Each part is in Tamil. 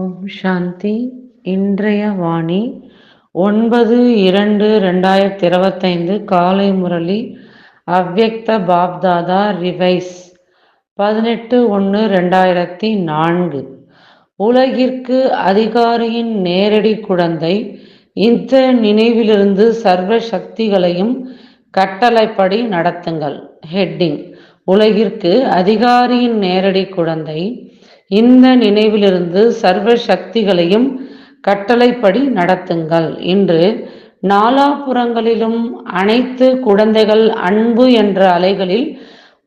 ஓம் சாந்தி. இன்றைய வாணி ஒன்பது இரண்டு ரெண்டாயிரத்தி இருபத்தைந்து காலை முரளி அவ்வக்த பாப்தாதா ரிவைஸ் பதினெட்டு ஒன்று ரெண்டாயிரத்தி நான்கு உலகிற்கு அதிகாரியின் நேரடி குழந்தை இந்த நினைவிலிருந்து சர்வ சக்திகளையும் கட்டளைப்படி நடத்துங்கள். ஹெட்டிங். உலகிற்கு அதிகாரியின் நேரடி குழந்தை இந்த நினைவிலிருந்து சர்வ சக்திகளையும் கட்டளைப்படி நடத்துங்கள். இன்று நாலாபுறங்களிலும் அனைத்து குழந்தைகள் அன்பு என்ற அலைகளில்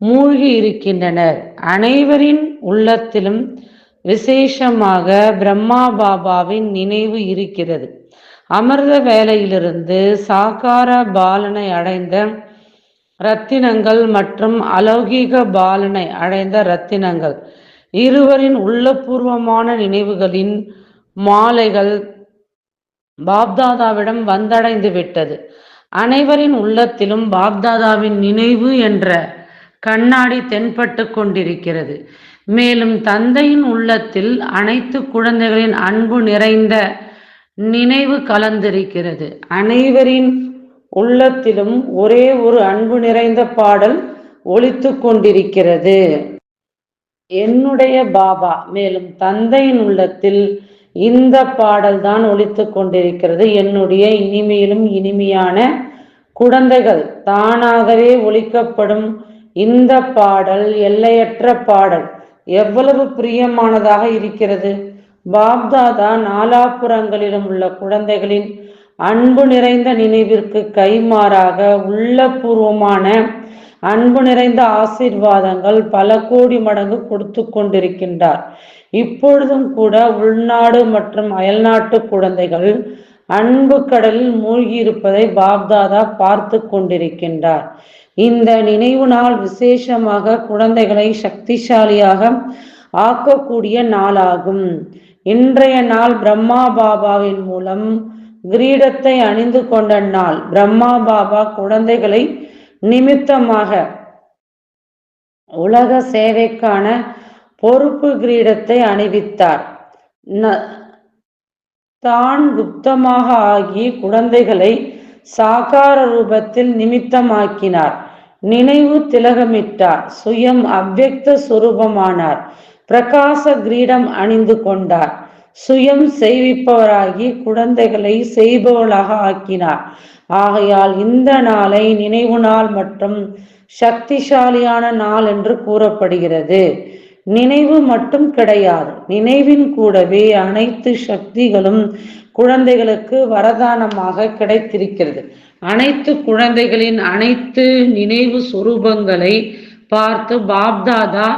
மூழ்கி இருக்கின்றனர். அனைவரின் உள்ளத்திலும் விசேஷமாக பிரம்மா பாபாவின் நினைவு இருக்கிறது. அமிர்த வேலையிலிருந்து சாகார பாலனை அடைந்த ரத்தினங்கள் மற்றும் அலௌகீக பாலனை அடைந்த ரத்தினங்கள் இருவரின் உள்ளபூர்வமான நினைவுகளின் மாலைகள் பாப்தாதாவிடம் வந்தடைந்து விட்டது. அனைவரின் உள்ளத்திலும் பாப்தாதாவின் நினைவு என்ற கண்ணாடி தென்பட்டு கொண்டிருக்கிறது. மேலும் தந்தையின் உள்ளத்தில் அனைத்து குழந்தைகளின் அன்பு நிறைந்த நினைவு கலந்திருக்கிறது. அனைவரின் உள்ளத்திலும் ஒரே ஒரு அன்பு நிறைந்த பாடல் ஒழித்து கொண்டிருக்கிறது. என்னுடைய பாபா மேலும் தந்தையின் உள்ளத்தில் இந்த பாடல் தான் ஒழித்து கொண்டிருக்கிறது. என்னுடைய இனிமையிலும் இனிமையான குழந்தைகள் தானாகவே ஒழிக்கப்படும் இந்த பாடல் எல்லையற்ற பாடல் எவ்வளவு பிரியமானதாக இருக்கிறது. பாப்தாதா நாலாபுறங்களிலும் உள்ள குழந்தைகளின் அன்பு நிறைந்த நினைவிற்கு கைமாறாக உள்ளபூர்வமான அன்பு நிறைந்த ஆசீர்வாதங்கள் பல கோடி மடங்கு கொடுத்து கொண்டிருக்கின்றார். இப்பொழுதும் கூட உள்நாடு மற்றும் அயல்நாட்டு குழந்தைகள் அன்பு கடலில் மூழ்கியிருப்பதை பாப்தாதா பார்த்து கொண்டிருக்கின்றார். இந்த நினைவு நாள் விசேஷமாக குழந்தைகளை சக்திசாலியாக ஆக்கக்கூடிய நாளாகும். இன்றைய நாள் பிரம்மா பாபாவின் மூலம் கிரீடத்தை அணிந்து கொண்ட நாள். பிரம்மா பாபா குழந்தைகளை நிமித்தமாக உலக சேவைக்கான பொறுப்பு கிரீடத்தை அணிவித்தார். தான் குப்தமாக ஆகி குழந்தைகளை சாகார ரூபத்தில் நிமித்தமாக்கினார். நினைவு திலகமிட்டார். சுயம் அவ்வக்த சுரூபமானார். பிரகாச கிரீடம் அணிந்து கொண்டார். சுயம் செய்விப்பவராகி குழந்தைகளை செய்பவளாக ஆக்கினார். ஆகையால் இந்த நாளை நினைவு நாள் மற்றும் சக்திசாலியான நாள் என்று கூறப்படுகிறது. நினைவு மட்டும் கிடையாது. நினைவின் கூடவே அனைத்து சக்திகளும் குழந்தைகளுக்கு வரதானமாக கிடைத்திருக்கிறது. அனைத்து குழந்தைகளின் அனைத்து நினைவு சுரூபங்களை பார்த்து பாப்தாதா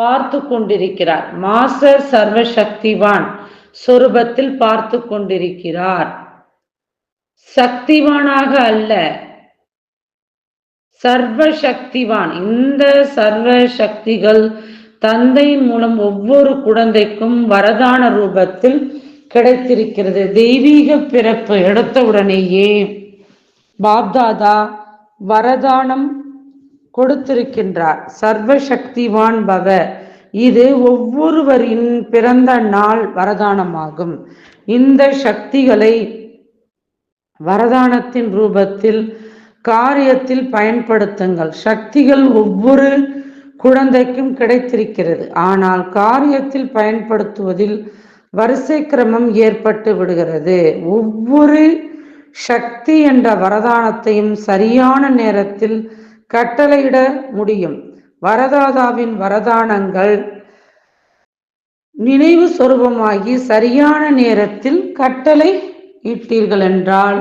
பார்த்து கொண்டிருக்கிறார் மாஸ்டர் சர்வசக்திவான் சொரூபத்தில் பார்த்து கொண்டிருக்கிறார் சக்திவானாக அல்ல. சர்வ சக்திவான் இந்த சர்வ சக்திகள் தந்தையின் மூலம் ஒவ்வொரு குழந்தைக்கும் வரதான ரூபத்தில் கிடைத்திருக்கிறது. தெய்வீக பிறப்பு எடுத்தவுடனேயே பாப்தாதா வரதானம் கொடுத்திருக்கின்றார். சர்வ சக்திவான் பவ. இது ஒவ்வொருவரின் பிறந்த நாள் வரதானமாகும். இந்த சக்திகளை வரதானத்தின் ரூபத்தில் காரியத்தில் பயன்படுத்துங்கள். சக்திகள் ஒவ்வொரு குழந்தைக்கும் கிடைத்திருக்கிறது. ஆனால் காரியத்தில் பயன்படுத்துவதில் வரிசை கிரமம் ஏற்பட்டு விடுகிறது. ஒவ்வொரு சக்தி என்ற வரதானத்தையும் சரியான நேரத்தில் கட்டளையிட முடியும். வரதாதாவின் வரதானங்கள் நினைவு சொரூபமாகி சரியான நேரத்தில் கட்டளை இட்டீர்கள் என்றால்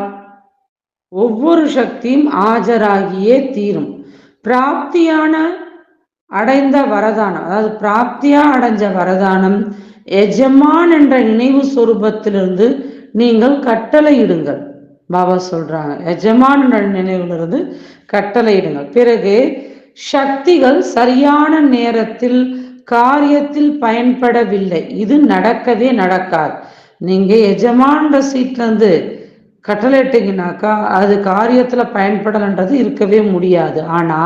ஒவ்வொரு சக்தியும் ஆஜராகியே தீரும். பிராப்தியான அடைந்த வரதானம் அதாவது பிராப்தியா அடைஞ்ச வரதானம் எஜமான் என்ற நினைவு சொரூபத்திலிருந்து நீங்கள் கட்டளையிடுங்கள். பாபா சொல்றாங்க. எஜமான நினைவுல நினைவிலிருந்து கட்டளையிடுங்கள். பிறகு சக்திகள் சரியான நேரத்தில் காரியத்தில் பயன்படவில்லை. இது நடக்கவே நடக்காது. நீங்க எஜமான சீட்ல இருந்து கட்டளையிட்டீங்கனாக்கா அது காரியத்துல பயன்படலன்றது இருக்கவே முடியாது. ஆனா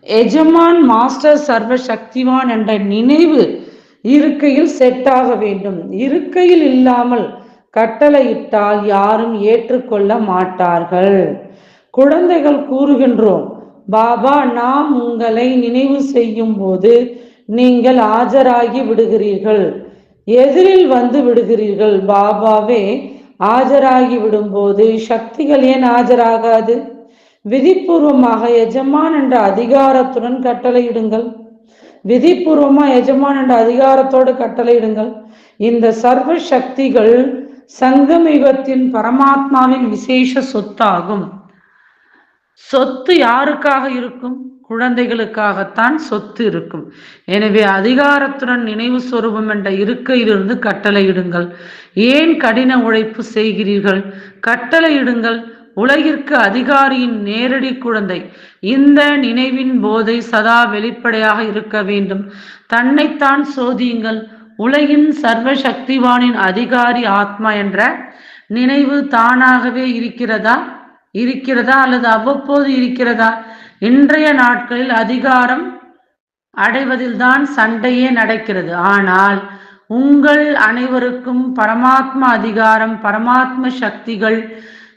எஜமான் மாஸ்டர் சர்வ சக்திவான் என்ற நினைவு இருக்கையில் செட் ஆக வேண்டும். இருக்கையில் இல்லாமல் கட்டளையிட்டால் யாரும் ஏற்றுக்கொள்ள மாட்டார்கள். குழந்தைகள் கூறுகின்றோம் பாபா நாம் உங்களை நினைவு செய்யும் போது நீங்கள் ஆஜராகி விடுகிறீர்கள். எதிரில் வந்து விடுகிறீர்கள். பாபாவே ஆஜராகி விடும்போது சக்திகள் ஏன் ஆஜராகாது? விதிப்பூர்வமாக எஜமான் என்ற அதிகாரத்துடன் கட்டளையிடுங்கள். விதிப்பூர்வமா எஜமான் என்ற அதிகாரத்தோடு கட்டளையிடுங்கள். இந்த சர்வ சக்திகள் சங்கமிகத்தின் பரமாத்மாவின் விசேஷ சொத்தாகும். சொத்து யாருக்காக இருக்கும்? குழந்தைகளுக்காகத்தான் சொத்து இருக்கும். எனவே அதிகாரத்துடன் நினைவு சொரூபம் என்ற இருக்கையிலிருந்து கட்டளையிடுங்கள். ஏன் கடின உழைப்பு செய்கிறீர்கள்? கட்டளையிடுங்கள். உலகிற்கு அதிகாரியின் நேரடி குழந்தை. இந்த நினைவின் போதை சதா வெளிப்படையாக இருக்க வேண்டும். தன்னைத்தான் சோதியுங்கள். உலகின் சர்வ சக்திவானின் அதிகாரி ஆத்மா என்ற நினைவு தானாகவே இருக்கிறதா? இருக்கிறதா அல்லது அவ்வப்போது இருக்கிறதா? இன்றைய நாட்களில் அதிகாரம் அடைவதில்தான் சண்டையே நடக்கிறது. ஆனால் உங்கள் அனைவருக்கும் பரமாத்மா அதிகாரம் பரமாத்ம சக்திகள்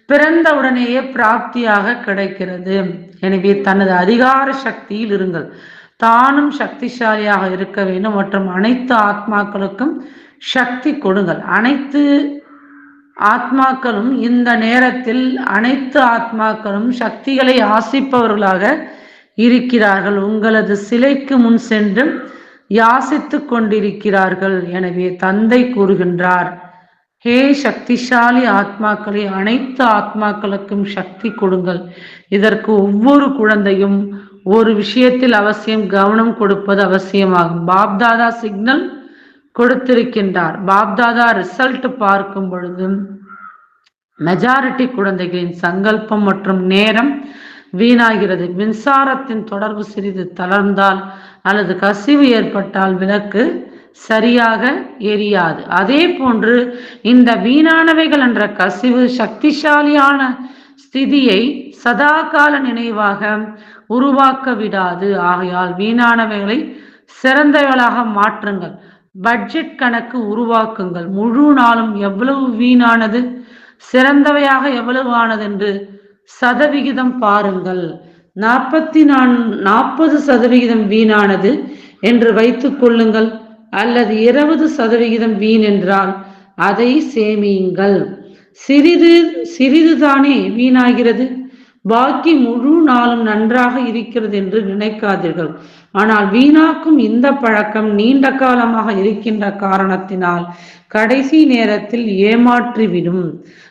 பிறந்தவுடனேயே பிராப்தியாக கிடைக்கிறது. எனவே தனது அதிகார சக்தியில் இருங்கள். தானும் சக்திசாலியாக இருக்க வேண்டும் மற்றும் அனைத்து ஆத்மாக்களுக்கும் சக்தி கொடுங்கள். அனைத்து ஆத்மாக்களும் இந்த நேரத்தில் அனைத்து ஆத்மாக்களும் சக்திகளை யாசிப்பவர்களாக இருக்கிறார்கள். உங்களது சிலைக்கு முன் சென்று யாசித்து கொண்டிருக்கிறார்கள். எனவே தந்தை கூறுகின்றார் ஹே சக்திசாலி ஆத்மாக்களை அனைத்து ஆத்மாக்களுக்கும் சக்தி கொடுங்கள். இதற்கு ஒவ்வொரு குழந்தையும் ஒரு விஷயத்தில் அவசியம் கவனம் கொடுப்பது அவசியமாகும். பாப்தாதா சிக்னல் கொடுத்திருக்கின்றார். பாப்தாதா ரிசல்ட் பார்க்கும் பொழுது மெஜாரிட்டி குழந்தைகளின் சங்கல்பம் மற்றும் நேரம் வீணாகிறது. மின்சாரத்தின் தொடர்பு சிறிது தளர்ந்தால் அல்லது கசிவு ஏற்பட்டால் விளக்கு சரியாக எரியாது. அதே போன்று இந்த வீணானவைகள் என்ற கசிவு சக்திசாலியான ஸ்திதியை சதாகால நினைவாக உருவாக்க விடாது. ஆகையால் வீணானவைகளை சிறந்தவைகளாக மாற்றுங்கள். பட்ஜெட் கணக்கு உருவாக்குங்கள். முழு நாளும் எவ்வளவு வீணானது? சிறந்தவையாக எவ்வளவு ஆனது என்று சதவிகிதம் பாருங்கள். நாற்பத்தி நான் நாற்பது சதவிகிதம் வீணானது என்று வைத்துக் கொள்ளுங்கள். அல்லது இருபது சதவிகிதம் வீண் என்றால் அதை சேமியுங்கள். சிறிது சிறிதுதானே வீணாகிறது? பாக்கி முழு நாளும் நன்றாக இருக்கிறது என்று நினைக்காதீர்கள். ஆனால் வீணாக்கும் இந்த பழக்கம் நீண்ட காலமாக இருக்கின்ற காரணத்தினால் கடைசி நேரத்தில் ஏமாற்றிவிடும்.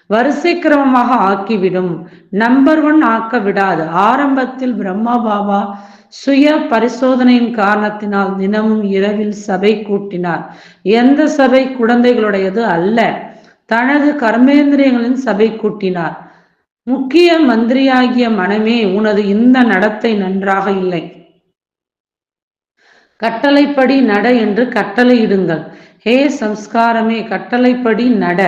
வரிசை கிரமமாக ஆக்கிவிடும். நம்பர் ஒன் ஆக்க விடாது. ஆரம்பத்தில் பிரம்மா பாபா சுய பரிசோதனையின் காரணத்தினால் தினமும் இரவில் சபை கூட்டினார். எந்த சபை குழந்தைகளுடையது அல்ல. தனது கர்மேந்திரியங்களின் சபை கூட்டினார். முக்கிய மந்திரியாகிய மனமே உனது இந்த நடத்தை நன்றாக இல்லை. கட்டளைப்படி நட என்று கட்டளையிடுங்கள். ஹே சம்ஸ்காரமே கட்டளைப்படி நட.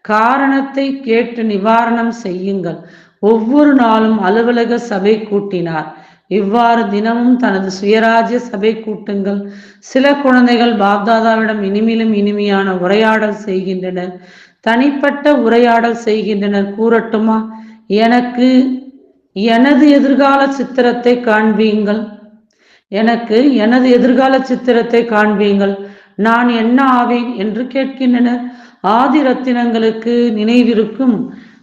காரணத்தை கேட்டு நிவாரணம் செய்யுங்கள். ஒவ்வொரு நாளும் அலுவலக சபை கூட்டினார். இவ்வாறு தினமும் தனது சுயராஜ்ய சபை கூட்டுங்கள். சில குழந்தைகள் பாப்தாதாவிடம் இனிமேலும் இனிமையான உரையாடல் செய்கின்றனர். தனிப்பட்ட உரையாடல் செய்கின்றனர். கூறட்டுமா? எனக்கு எனது எதிர்கால சித்திரத்தை காண்பீங்கள். எனக்கு எனது எதிர்கால சித்திரத்தை காண்பீங்கள். நான் என்ன ஆவேன் என்று கேட்கின்றனர். ஆதி ரத்தினங்களுக்கு நினைவிருக்கும்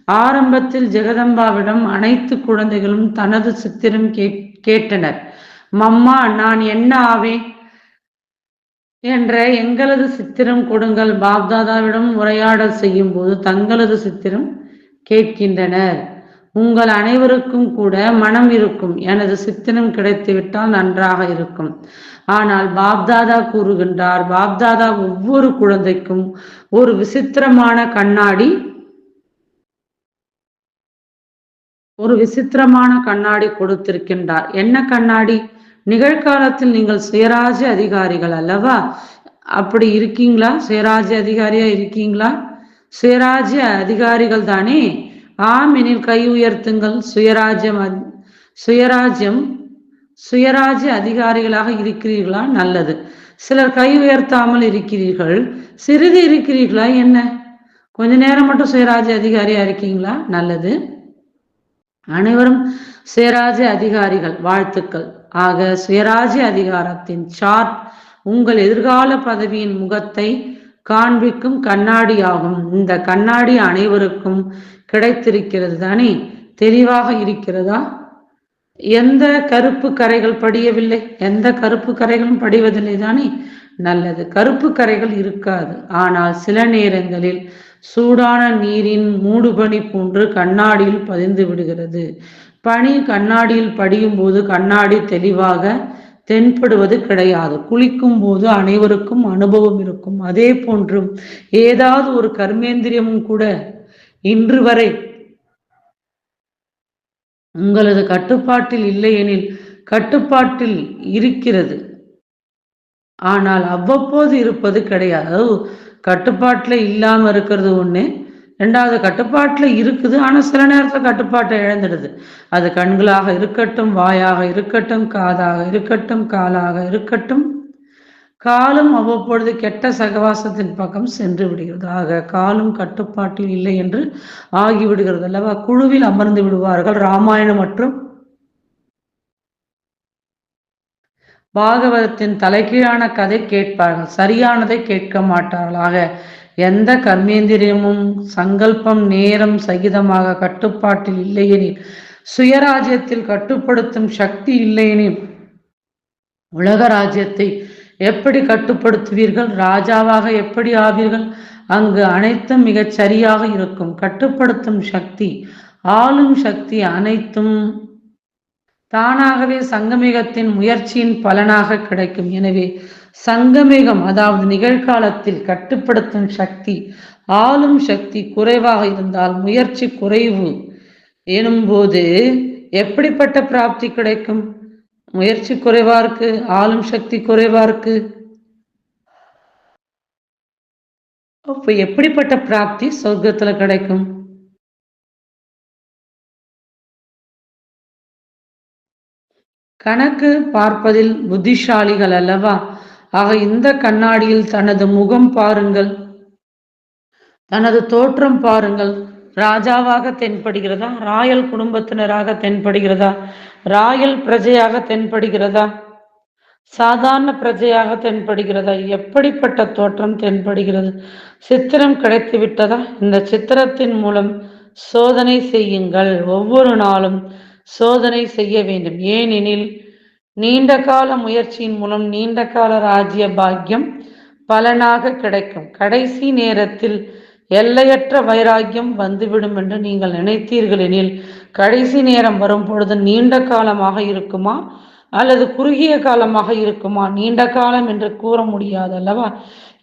ஆரம்பத்தில் ஜெகதம்பாவிடம் அனைத்து குழந்தைகளும் தனது சித்திரம் கேட்டனர். மம்மா நான் என்ன ஆவேன்? என்ற எங்களது சித்திரம் கொடுங்கள். பாப்தாதாவிடம் உரையாடல் செய்யும் போது தங்களது சித்திரம் கேட்கின்றனர். உங்கள் அனைவருக்கும் கூட மனம் இருக்கும். எனது சித்திரம் கிடைத்துவிட்டால் நன்றாக இருக்கும். ஆனால் பாப்தாதா கூறுகின்றார் பாப்தாதா ஒவ்வொரு குழந்தைக்கும் ஒரு விசித்திரமான கண்ணாடி ஒரு விசித்திரமான கண்ணாடி கொடுத்திருக்கின்றார். என்ன கண்ணாடி? நிகழ்காலத்தில் நீங்கள் சுயராஜ்ய அதிகாரிகள் அல்லவா? அப்படி இருக்கீங்களா? சுயராஜ்ய அதிகாரியா இருக்கீங்களா? சுயராஜ்ய அதிகாரிகள் தானே? ஆம் எனில் கை உயர்த்துங்கள். சுயராஜ்யம் சுயராஜ்யம் சுயராஜ்ய அதிகாரிகளாக இருக்கிறீர்களா? நல்லது. சிலர் கை உயர்த்தாமல் இருக்கிறீர்கள். சிறிது இருக்கிறீர்களா? என்ன? கொஞ்ச நேரம் மட்டும் சுயராஜ்ய அதிகாரியா இருக்கீங்களா? நல்லது. அனைவரும் சுயராஜ்ய அதிகாரிகள் வாழ்த்துக்கள். ஆக சுயராஜ்ய அதிகாரத்தின் சார்ட் உங்கள் எதிர்கால பதவியின் முகத்தை காண்பிக்கும் கண்ணாடியாகும். இந்த கண்ணாடி அனைவருக்கும் கிடைத்திருக்கிறது தானே? தெளிவாக இருக்கிறதா? எந்த கருப்பு கரைகள் படியவில்லை? எந்த கருப்பு கரைகளும் படிவதில்லை தானே? நல்லது கருப்பு கரைகள் இருக்காது. ஆனால் சில நேரங்களில் சூடான நீரின் மூடுபனி போன்று கண்ணாடியில் பதிந்து விடுகிறது. பனி கண்ணாடியில் படியும் போது கண்ணாடி தெளிவாக தென்படுவது கிடையாது. குளிக்கும் போது அனைவருக்கும் அனுபவம் இருக்கும். அதே போன்றும் ஏதாவது ஒரு கர்மேந்திரியமும் கூட இன்று வரை உங்களது கட்டுப்பாட்டில் இல்லையெனில் கட்டுப்பாட்டில் இருக்கிறது. ஆனால் அவ்வப்போது இருப்பது கிடையாது. கட்டுப்பாட்டில் இல்லாமல் இருக்கிறது ஒன்று ரெண்டாவது கட்டுப்பாட்டில் இருக்குது. ஆனால் சில நேரத்தில் கட்டுப்பாட்டை இழந்துடுது. அது கண்களாக இருக்கட்டும் வாயாக இருக்கட்டும் காதாக இருக்கட்டும் காலாக இருக்கட்டும். காலும் அவ்வப்பொழுது கெட்ட சகவாசத்தின் பக்கம் சென்று விடுகிறது. ஆக காலும் கட்டுப்பாட்டில் இல்லை என்று ஆகிவிடுகிறது அல்லவா? குழுவில் அமர்ந்து விடுவார்கள் ராமாயணம் மற்றும் பாகவதத்தின் தலைகீழான கதை கேட்பார்கள். சரியானதை கேட்க மாட்டார்கள். ஆக எந்த கர்மேந்திரியமும் சங்கல்பம் நேரம் சகிதமாக கட்டுப்பாட்டில் இல்லையெனில் சுயராஜ்யத்தில் கட்டுப்படுத்தும் சக்தி இல்லையெனில் உலக ராஜ்யத்தை எப்படி கட்டுப்படுத்துவீர்கள்? ராஜாவாக எப்படி ஆவீர்கள்? அங்கு அனைத்தும் மிகச் சரியாக இருக்கும். கட்டுப்படுத்தும் சக்தி ஆளும் சக்தி அனைத்தும் தானாகவே சங்கமிகத்தின் முயற்சியின் பலனாக கிடைக்கும். எனவே சங்கமேகம் அதாவது நிகழ்காலத்தில் கட்டுப்படுத்தும் சக்தி ஆளும் சக்தி குறைவாக இருந்தால் முயற்சி குறைவு எனும்போது எப்படிப்பட்ட பிராப்தி கிடைக்கும்? முயற்சி குறைவா இருக்கு ஆளும் சக்தி குறைவா இருக்கு? அப்ப எப்படிப்பட்ட பிராப்தி சொர்க்கத்துல கிடைக்கும்? கணக்கு பார்ப்பதில் புத்திசாலிகள் அல்லவா? ஆக இந்த கண்ணாடியில் தனது முகம் பாருங்கள். தனது தோற்றம் பாருங்கள். ராஜாவாக தென்படுகிறதா? ராயல் குடும்பத்தினராக தென்படுகிறதா? ராயல் பிரஜையாக தென்படுகிறதா? சாதாரண பிரஜையாக தென்படுகிறதா? எப்படிப்பட்ட தோற்றம் தென்படுகிறது? சித்திரம் கிடைத்து விட்டதா? இந்த சித்திரத்தின் மூலம் சோதனை செய்யுங்கள். ஒவ்வொரு நாளும் சோதனை செய்ய வேண்டும். ஏனெனில் நீண்ட கால முயற்சியின் மூலம் நீண்ட கால ராஜ்ய பாக்கியம் பலனாக கிடைக்கும். கடைசி நேரத்தில் எல்லையற்ற வைராக்கியம் வந்துவிடும் என்று நீங்கள் நினைத்தீர்கள் எனில் கடைசி நேரம் வரும் பொழுது நீண்ட காலமாக இருக்குமா? அல்லது குறுகிய காலமாக இருக்குமா? நீண்ட காலம் என்று கூற முடியாது அல்லவா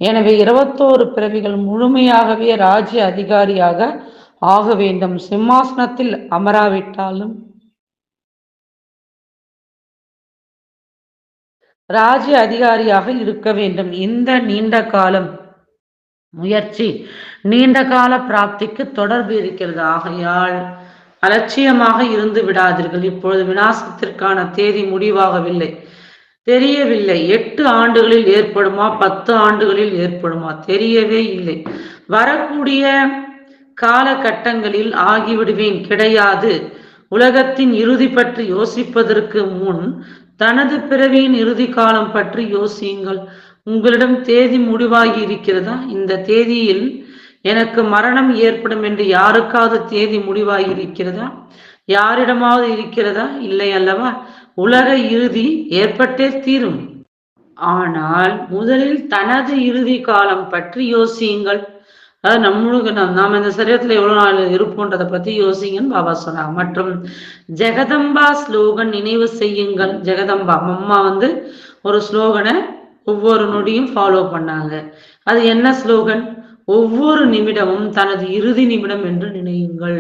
எனவே இருபத்தோரு பிறவிகள் முழுமையாகவே ராஜ்ய அதிகாரியாக ஆக வேண்டும். சிம்மாசனத்தில் அமராவிட்டாலும் ராஜ்ய அதிகாரியாக இருக்க வேண்டும். இந்த நீண்ட காலம் முயற்சி நீண்ட கால பிராப்திக்கு தொடர்பு இருக்கிறது. ஆகையால் அலட்சியமாக இருந்து விடாதீர்கள். இப்பொழுது விநாசத்திற்கான தேதி முடிவாகவில்லை. தெரியவில்லை. எட்டு ஆண்டுகளில் ஏற்படுமா? பத்து ஆண்டுகளில் ஏற்படுமா? தெரியவே இல்லை. வரக்கூடிய காலகட்டங்களில் ஆகிவிடுவேன். கிடையாது. உலகத்தின் இறுதி பற்றி யோசிப்பதற்கு முன் தனது பிறவியின் இறுதி காலம் பற்றி யோசியுங்கள். உங்களிடம் தேதி முடிவாகி இருக்கிறதா? இந்த தேதியில் எனக்கு மரணம் ஏற்படும் என்று யாருக்காவது தேதி முடிவாகி இருக்கிறதா? யாரிடமாவது இருக்கிறதா? இல்லை அல்லவா? உலக இறுதி ஏற்பட்டே தீரும். ஆனால் முதலில் தனது இறுதி காலம் பற்றி யோசியுங்கள். அதாவது நம்மளுக்கு நாம் இந்த சரீரத்தில் எவ்வளோ நாள் இருப்போன்றதை பற்றி யோசிங்கன்னு பாபா சொன்னாங்க. மற்றும் ஜெகதம்பா ஸ்லோகன் நினைவு செய்யுங்கள். ஜெகதம்பா அம்மா வந்து ஒரு ஸ்லோகனை ஒவ்வொரு நொடியும் ஃபாலோ பண்ணாங்க. அது என்ன ஸ்லோகன்? ஒவ்வொரு நிமிடமும் தனது இறுதி நிமிடம் என்று நினையுங்கள்.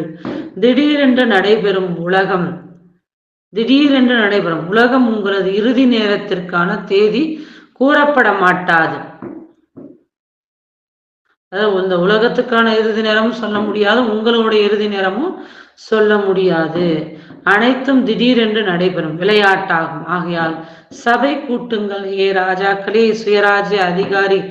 திடீரென்று நடைபெறும் உலகம் திடீரென்று நடைபெறும் உலகம் உங்களது இறுதி நேரத்திற்கான தேதி கூறப்பட மாட்டாது. அதாவது இந்த உலகத்துக்கான இறுதி நேரமும் சொல்ல முடியாது உங்களுடைய இறுதி நேரமும் சொல்ல முடியாது. அனைத்தும் திடீரென்று நடைபெறும் விளையாட்டாகும். ஆகையால் சபை கூட்டுங்கள். ஏ ராஜாக்களே சுயராஜ்ய அதிகாரி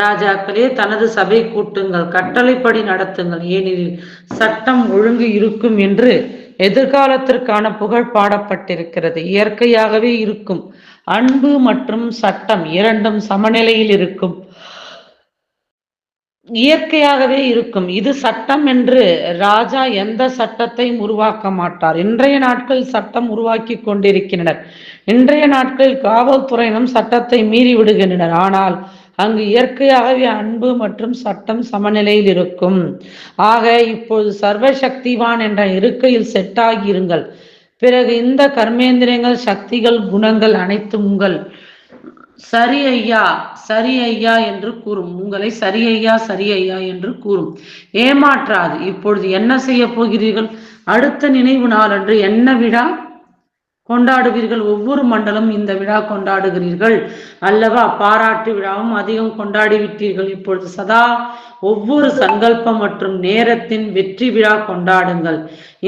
ராஜாக்களே தனது சபை கூட்டுங்கள். கட்டளைப்படி நடத்துங்கள். ஏனெனில் சட்டம் ஒழுங்கு இருக்கும் என்று எதிர்காலத்திற்கான புகழ் பாடப்பட்டிருக்கிறது. இயற்கையாகவே இருக்கும். அன்பு மற்றும் சட்டம் இரண்டும் சமநிலையில் இருக்கும். இயற்கையாகவே இருக்கும். இது சட்டம் என்று ராஜா எந்த சட்டத்தையும் உருவாக்க மாட்டார். இன்றைய நாட்கள் சட்டம் உருவாக்கி கொண்டிருக்கின்றனர். இன்றைய நாட்களில் காவல்துறையினம் சட்டத்தை மீறி விடுகின்றனர். ஆனால் அங்கு இயற்கையாகவே அன்பு மற்றும் சட்டம் சமநிலையில் இருக்கும். ஆக இப்போது சர்வசக்திவான் என்ற இருக்கையில் செட்டாகி இருங்கள் பிறகு இந்த கர்மேந்திரங்கள் சக்திகள் குணங்கள் அனைத்தும் உங்கள் சரி ஐயா சரி ஐயா என்று கூறும். உங்களை சரி ஐயா சரி ஐயா என்று கூறும். ஏமாற்றாது. இப்பொழுது என்ன செய்ய போகிறீர்கள்? அடுத்த நினைவு நாளன்று என்ன விழா கொண்டாடுவீர்கள். ஒவ்வொரு மண்டலம் இந்த விழா கொண்டாடுகிறீர்கள். அல்லவா? பாராட்டு விழாவும் அதிகம் கொண்டாடி விட்டீர்கள் இப்பொழுது சதா ஒவ்வொரு சங்கல்பம் மற்றும் நேரத்தின் வெற்றி விழா கொண்டாடுங்கள்.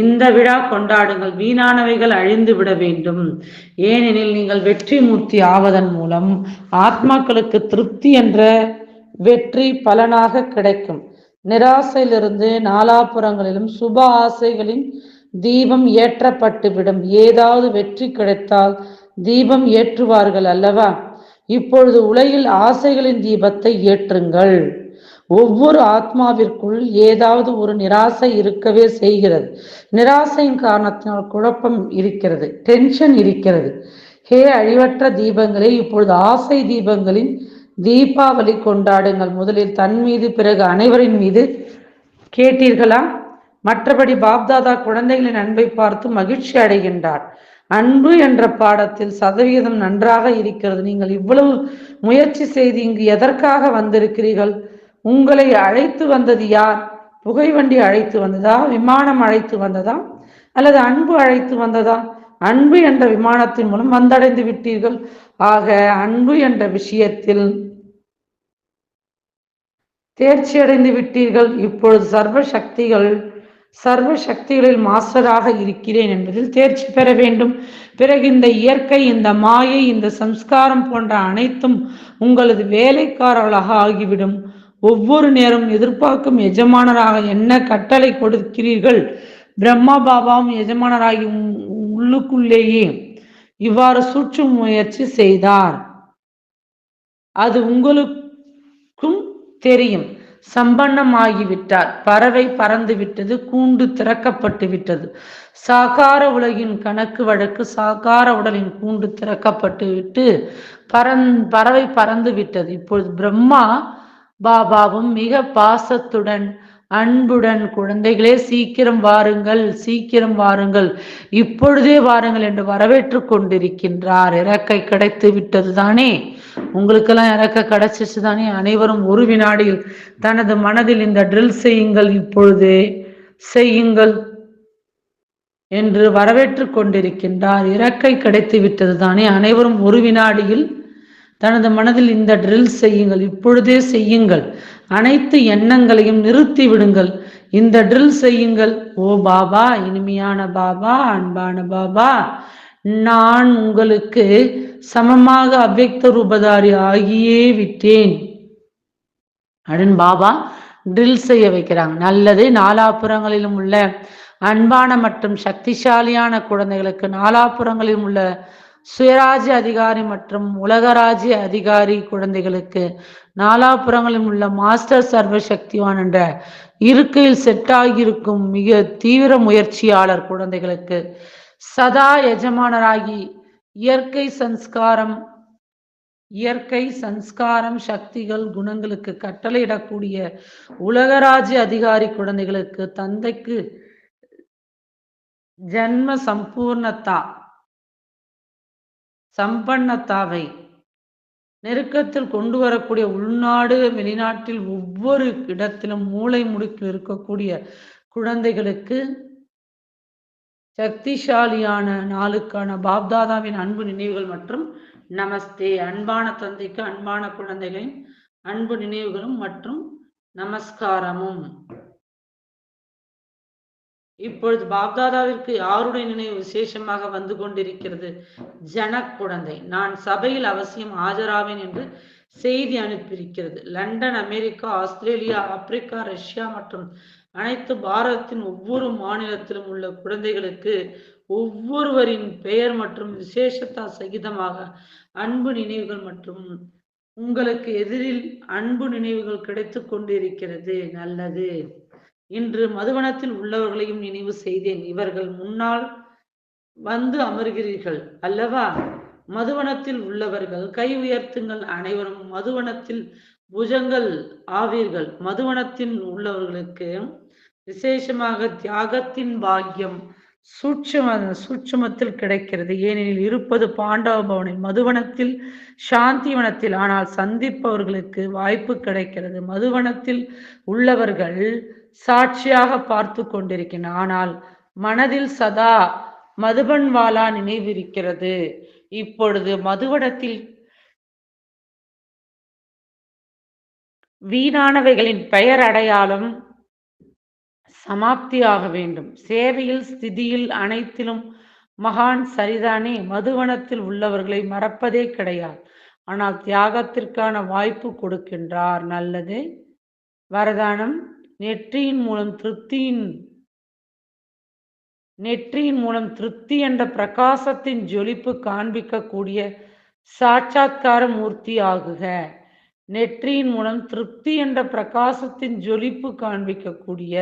இந்த விழா கொண்டாடுங்கள். வீணானவைகள் அழிந்து விட வேண்டும். ஏனெனில் நீங்கள் வெற்றி மூர்த்தி ஆவதன் மூலம் ஆத்மாக்களுக்கு திருப்தி என்ற வெற்றி பலனாக கிடைக்கும். நிராசையிலிருந்து நாலாபுறங்களிலும் சுப ஆசைகளின் தீபம் ஏற்றப்பட்டுவிடும் ஏதாவது வெற்றி கிடைத்தால் தீபம் ஏற்றுவார்கள் அல்லவா? இப்பொழுது உலகில் ஆசைகளின் தீபத்தை ஏற்றுங்கள். ஒவ்வொரு ஆத்மாவிற்குள் ஏதாவது ஒரு நிராசை இருக்கவே செய்கிறது. நிராசையின் காரணத்தினால் குழப்பம் இருக்கிறது டென்ஷன் இருக்கிறது. ஹே அழிவற்ற தீபங்களே இப்பொழுது ஆசை தீபங்களின் தீபாவளி கொண்டாடுங்கள். முதலில் தன் மீது பிறகு அனைவரின் மீது கேட்டீர்களா? மற்றபடி பாப்தாதா குழந்தைகளின் அன்பை பார்த்து மகிழ்ச்சி அடைகின்றார். அன்பு என்ற பாடத்தில் சதவிகிதம் நன்றாக இருக்கிறது. நீங்கள் இவ்வளவு முயற்சி செய்து இங்கு எதற்காக வந்திருக்கிறீர்கள்? உங்களை அழைத்து வந்தது யார்? புகை வண்டி அழைத்து வந்ததா? விமானம் அழைத்து வந்ததா? அல்லது அன்பு அழைத்து வந்ததா? அன்பு என்ற விமானத்தின் மூலம் வந்தடைந்து விட்டீர்கள். ஆக அன்பு என்ற விஷயத்தில் தேர்ச்சி அடைந்து விட்டீர்கள். இப்பொழுது சர்வ சக்திகள் சர்வ சக்திகளில் மாஸ்டராக இருக்கிறேன் என்பதில் தேர்ச்சி பெற வேண்டும். பிறகு இந்த இயற்கை இந்த மாயை இந்த சம்ஸ்காரம் போன்ற அனைத்தும் உங்களது வேலைக்காரர்களாக ஆகிவிடும். ஒவ்வொரு நேரம் எதிர்பார்க்கும் எஜமானராக என்ன கட்டளை கொடுக்கிறீர்கள்? பிரம்மா பாபாவும் எஜமானராகி உள்ளுக்குள்ளேயே இவ்வாறு சூற்று முயற்சி செய்தார். அது உங்களுக்கும் தெரியும். சம்பன்னமாகிவிட்டார் பறவை பறந்து விட்டது கூண்டு திறக்கப்பட்டு விட்டது சாகார உலகின் கணக்கு வழக்கு சாகார உடலின் கூண்டு திறக்கப்பட்டு விட்டு பறந் பறவை பறந்து விட்டது இப்பொழுது பிரம்மா பாபாவும் மிக பாசத்துடன் அன்புடன் குழந்தைகளே சீக்கிரம் வாருங்கள் சீக்கிரம் வாருங்கள் இப்பொழுதே வாருங்கள் என்று வரவேற்று கொண்டிருக்கின்றார். இறக்கை கிடைத்து விட்டது தானே உங்களுக்கெல்லாம் இறக்க கிடைச்சிச்சு தானே? அனைவரும் ஒரு வினாடியில் தனது மனதில் இந்த ட்ரில் செய்யுங்கள் இப்பொழுது. செய்யுங்கள் என்று வரவேற்று கொண்டிருக்கின்றார். இறக்கை கிடைத்து விட்டது தானே? அனைவரும் ஒரு வினாடியில் தனது மனதில் இந்த ட்ரில் செய்யுங்கள். இப்பொழுதே செய்யுங்கள். அனைத்து எண்ணங்களையும் நிறுத்தி விடுங்கள். இந்த ட்ரில் செய்யுங்கள். ஓ பாபா இனிமையான பாபா அன்பான பாபா நான் உங்களுக்கு சமமாக அவ்வக்த ரூபதாரி ஆகியே விட்டேன். அப்படின்னு பாபா ட்ரில் செய்ய வைக்கிறாங்க. நல்லது நாலாபுறங்களிலும் உள்ள அன்பான மற்றும் சக்திசாலியான குழந்தைகளுக்கு நாலாபுறங்களிலும் உள்ள சுயராஜ்ய அதிகாரி மற்றும் உலகராஜ்ய அதிகாரி குழந்தைகளுக்கு நாலாபுறங்களிலும் உள்ள மாஸ்டர் சர்வ சக்திவான் என்ற இருக்கையில் செட் ஆகியிருக்கும் மிக தீவிர முயற்சியாளர் குழந்தைகளுக்கு சதா எஜமானராகி இயற்கை சன்ஸ்காரம் இயற்கை சன்ஸ்காரம் சக்திகள் குணங்களுக்கு கட்டளையிடக்கூடிய உலகராஜ்ய அதிகாரி குழந்தைகளுக்கு தந்தைக்கு ஜன்ம சம்பூர்ணத்தா சம்பன்னத்தாவை நெருக்கத்தில் கொண்டு வரக்கூடிய உள்நாடு வெளிநாட்டில் ஒவ்வொரு இடத்திலும் மூளை முடுக்கில் இருக்கக்கூடிய குழந்தைகளுக்கு சக்திசாலியான நாளுக்கான பாப்தாதாவின் அன்பு நினைவுகள் மற்றும் நமஸ்தே. அன்பான தந்தைக்கு அன்பான குழந்தைகளின் அன்பு நினைவுகளும் மற்றும் நமஸ்காரமும். இப்பொழுது பாப்தாதாவிற்கு யாருடைய நினைவு விசேஷமாக வந்து கொண்டிருக்கிறது? ஜனக் குழந்தை நான் சபையில் அவசியம் ஆஜராவேன் என்று செய்தி அனுப்பியிருக்கிறது. London America Australia Africa Russia மற்றும் அனைத்து பாரதத்தின் ஒவ்வொரு மாநிலத்திலும் உள்ள குழந்தைகளுக்கு ஒவ்வொருவரின் பெயர் மற்றும் விசேஷத்தா சகிதமாக அன்பு நினைவுகள் மற்றும் உங்களுக்கு எதிரில் அன்பு நினைவுகள் கிடைத்து கொண்டிருக்கிறது. நல்லது. இன்று மதுவனத்தில் உள்ளவர்களையும் நினைவு செய்தேன். இவர்கள் முன்னால் வந்து அமர்கிறீர்கள் அல்லவா? மதுவனத்தில் உள்ளவர்கள் கை உயர்த்துங்கள் அனைவரும். மதுவனத்தில் புஜங்கள் ஆவீர்கள். மதுவனத்தில் உள்ளவர்களுக்கு விசேஷமாக தியாகத்தின் பாக்கியம் சூட்சம சூட்சமத்தில் கிடைக்கிறது. ஏனெனில் இருப்பது பாண்டவ பவனில் மதுவனத்தில் சாந்திவனத்தில் ஆனால் சந்திப்பவர்களுக்கு வாய்ப்பு கிடைக்கிறது. மதுவனத்தில் உள்ளவர்கள் சாட்சியாக பார்த்து கொண்டிருக்கின்றன ஆனால் மனதில் சதா மதுபன்வாலா நினைவிருக்கிறது. இப்பொழுது மதுவனத்தில் வீணானவைகளின் பெயர் அடையாளம் சமாப்தியாக வேண்டும். சேவையில் ஸ்திதியில் அனைத்திலும் மகான் சரிதானே? மதுவனத்தில் உள்ளவர்களை மறப்பதே கிடையாது. ஆனால் தியாகத்திற்கான வாய்ப்பு கொடுக்கின்றார். நல்லது. வரதானம். நெற்றியின் மூலம் திருப்தியின் நெற்றியின் மூலம் திருப்தி என்ற பிரகாசத்தின் ஜொலிப்பு காண்பிக்கக்கூடிய சாட்சாத்கார மூர்த்தி ஆகுக. நெற்றியின் மூலம் திருப்தி என்ற பிரகாசத்தின் ஜொலிப்பு காண்பிக்கக்கூடிய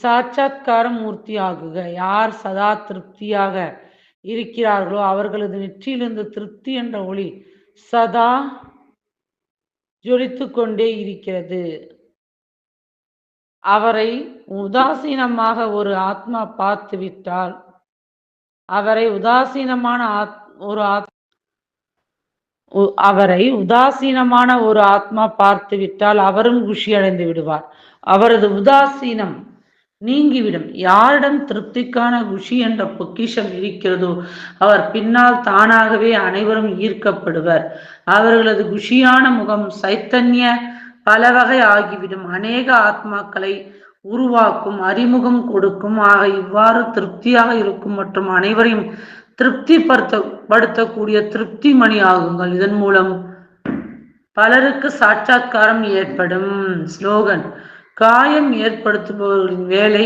சாட்சாத்கார மூர்த்தி ஆகுக யார் சதா திருப்தியாக இருக்கிறார்களோ அவர்களது நெற்றியிலிருந்து திருப்தி என்ற ஒளி சதா ஜொலித்து கொண்டே இருக்கிறது. அவரை உதாசீனமாக ஒரு ஆத்மா பார்த்து விட்டால் அவரை உதாசீனமான ஆத் ஒரு ஆத் அவரை உதாசீனமான ஒரு ஆத்மா பார்த்து விட்டால் அவரும் குஷி அடைந்து விடுவார். அவரது உதாசீனம் நீங்கிவிடும். யாரிடம் திருப்திக்கான குஷி என்ற பொக்கிஷம் இருக்கிறதோ அவர் பின்னால் தானாகவே அனைவரும் ஈர்க்கப்படுவர். அவர்களது குஷியான முகம் சைத்தன்ய பல வகை ஆகிவிடும். அநேக ஆத்மாக்களை உருவாக்கும் அறிமுகம் கொடுக்கும். ஆக இவ்வாறு திருப்தியாக இருக்கும் மற்றும் அனைவரையும் திருப்திப்படுத்த படுத்தக்கூடிய திருப்தி மணி ஆகுங்கள். இதன் மூலம் பலருக்கு சாட்சாத்காரம் ஏற்படும். ஸ்லோகன் காயம் ஏற்படுத்துபவர்களின் வேலை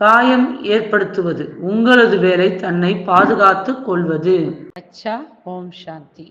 காயம் ஏற்படுத்துவது. உங்களது வேலை தன்னை பாதுகாத்து கொள்வது. அச்சா ஓம் சாந்தி.